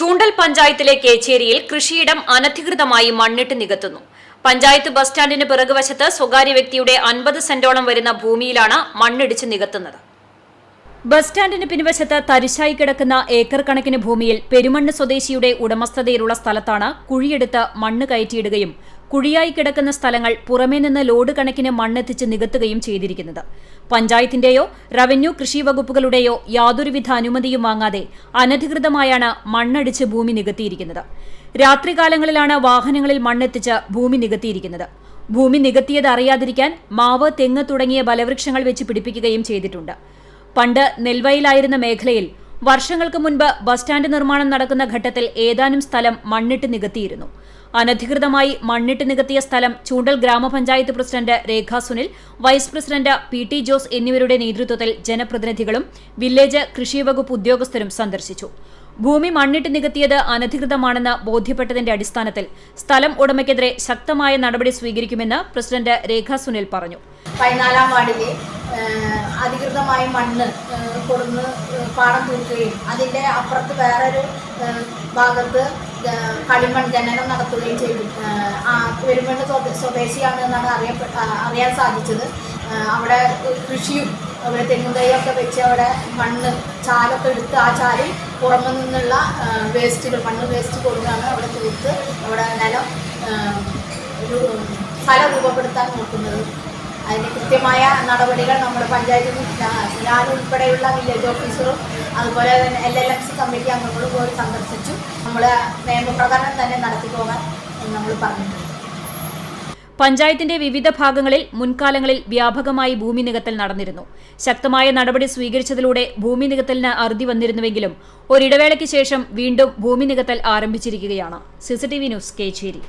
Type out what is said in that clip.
ചൂണ്ടൽ പഞ്ചായത്തിലെ കേച്ചേരിയിൽ കൃഷിയിടം അനധികൃതമായി മണ്ണിട്ട് നികത്തുന്നു. പഞ്ചായത്ത് ബസ് സ്റ്റാൻഡിന് പിറകുവശത്ത് സ്വകാര്യ വ്യക്തിയുടെ അൻപത് സെന്റോളം വരുന്ന ഭൂമിയിലാണ് മണ്ണിടിച്ച് നികത്തുന്നത്. ബസ് സ്റ്റാൻഡിന് പിൻവശത്ത് തരിശായി കിടക്കുന്ന ഏക്കർ കണക്കിന് ഭൂമിയിൽ പെരുമണ്ണ് സ്വദേശിയുടെ ഉടമസ്ഥതയിലുള്ള സ്ഥലത്താണ് കുഴിയെടുത്ത് മണ്ണ് കയറ്റിയിടുകയും കുഴിയായി കിടക്കുന്ന സ്ഥലങ്ങൾ പുറമേ നിന്ന് ലോഡ് കണക്കിന് മണ്ണെത്തിച്ച് നികത്തുകയും ചെയ്തിരിക്കുന്നത്. പഞ്ചായത്തിന്റെയോ റവന്യൂ കൃഷി വകുപ്പുകളുടെയോ യാതൊരുവിധ അനുമതിയും വാങ്ങാതെ അനധികൃതമായാണ് മണ്ണടിച്ച് ഭൂമി നികത്തിയിരിക്കുന്നത്. രാത്രികാലങ്ങളിലാണ് വാഹനങ്ങളിൽ മണ്ണെത്തിച്ച് ഭൂമി നികത്തിയിരിക്കുന്നത്. ഭൂമി നികത്തിയത് അറിയാതിരിക്കാൻ മാവ് തെങ്ങ് തുടങ്ങിയ ബലവൃക്ഷങ്ങൾ വെച്ച് പിടിപ്പിക്കുകയും ചെയ്തിട്ടുണ്ട്. പണ്ട് നെൽവയലായിരുന്ന മേഖലയിൽ വർഷങ്ങൾക്ക് മുൻപ് ബസ് സ്റ്റാൻഡ് നിർമ്മാണം നടക്കുന്ന ഘട്ടത്തിൽ ഏതാനും സ്ഥലം മണ്ണിട്ട് നികത്തിയിരുന്നു. അനധികൃതമായി മണ്ണിട്ട് നികത്തിയ സ്ഥലം ചൂണ്ടൽ ഗ്രാമപഞ്ചായത്ത് president Rekha Sunil vice president P T Jose എന്നിവരുടെ നേതൃത്വത്തിൽ ജനപ്രതിനിധികളും വില്ലേജ് കൃഷി വകുപ്പ് ഉദ്യോഗസ്ഥരും സന്ദർശിച്ചു. ഭൂമി മണ്ണിട്ട് നികത്തിയത് അനധികൃതമാണെന്ന് ബോധ്യപ്പെട്ടതിന്റെ അടിസ്ഥാനത്തിൽ സ്ഥലം ഉടമയ്ക്കെതിരെ ശക്തമായ നടപടി സ്വീകരിക്കുമെന്ന് പ്രസിഡന്റ് രേഖാ സുനിൽ പറഞ്ഞു. പതിനാലാം വാർഡിൽ അധികൃതമായി മണ്ണ് കൊടുന്ന് പാടം തീർക്കുകയും അതിന്റെ അപ്പുറത്ത് വേറൊരു ഭാഗത്ത് കളിമൺ ഖനനം നടത്തുകയും ചെയ്തു. പെരുമണ്ണ് സ്വദേ- സ്വദേശിയാണ് എന്നാണ് അറിയപ്പെട്ട അറിയാൻ സാധിച്ചത്. അവിടെ കൃഷിയും അവിടെ തെങ്ങുതൈയൊക്കെ വെച്ച് അവിടെ മണ്ണ് ചാലൊക്കെ എടുത്ത് ആ ചാലിൽ പുറമെ നിന്നുള്ള വേസ്റ്റുകൾ മണ്ണ് വേസ്റ്റ് കൊടുക്കാണ് അവിടെ തീർത്ത് അവിടെ നിലം ഒരു സ്ഥലം രൂപപ്പെടുത്താൻ നോക്കുന്നത്. അതിന് കൃത്യമായ നടപടികൾ നമ്മുടെ പഞ്ചായത്തിൽ ഞാൻ ഉൾപ്പെടെയുള്ള വില്ലേജ് ഓഫീസറും അതുപോലെ തന്നെ L L M C committee അംഗങ്ങളും പോയി സന്ദർശിച്ചു. നമ്മൾ നിയമപ്രകാരം തന്നെ നടത്തി പോകാൻ നമ്മൾ പറഞ്ഞിട്ടുണ്ട്. പഞ്ചായത്തിന്റെ വിവിധ ഭാഗങ്ങളിൽ മുൻകാലങ്ങളിൽ വ്യാപകമായി ഭൂമി നികത്തൽ നടന്നിരുന്നു. ശക്തമായ നടപടി സ്വീകരിച്ചതിലൂടെ ഭൂമി നികത്തലിന് അറുതി വന്നിരുന്നുവെങ്കിലും ഒരിടവേളയ്ക്ക് ശേഷം വീണ്ടും ഭൂമി നികത്തൽ ആരംഭിച്ചിരിക്കുകയാണ്. CCTV news Kechery.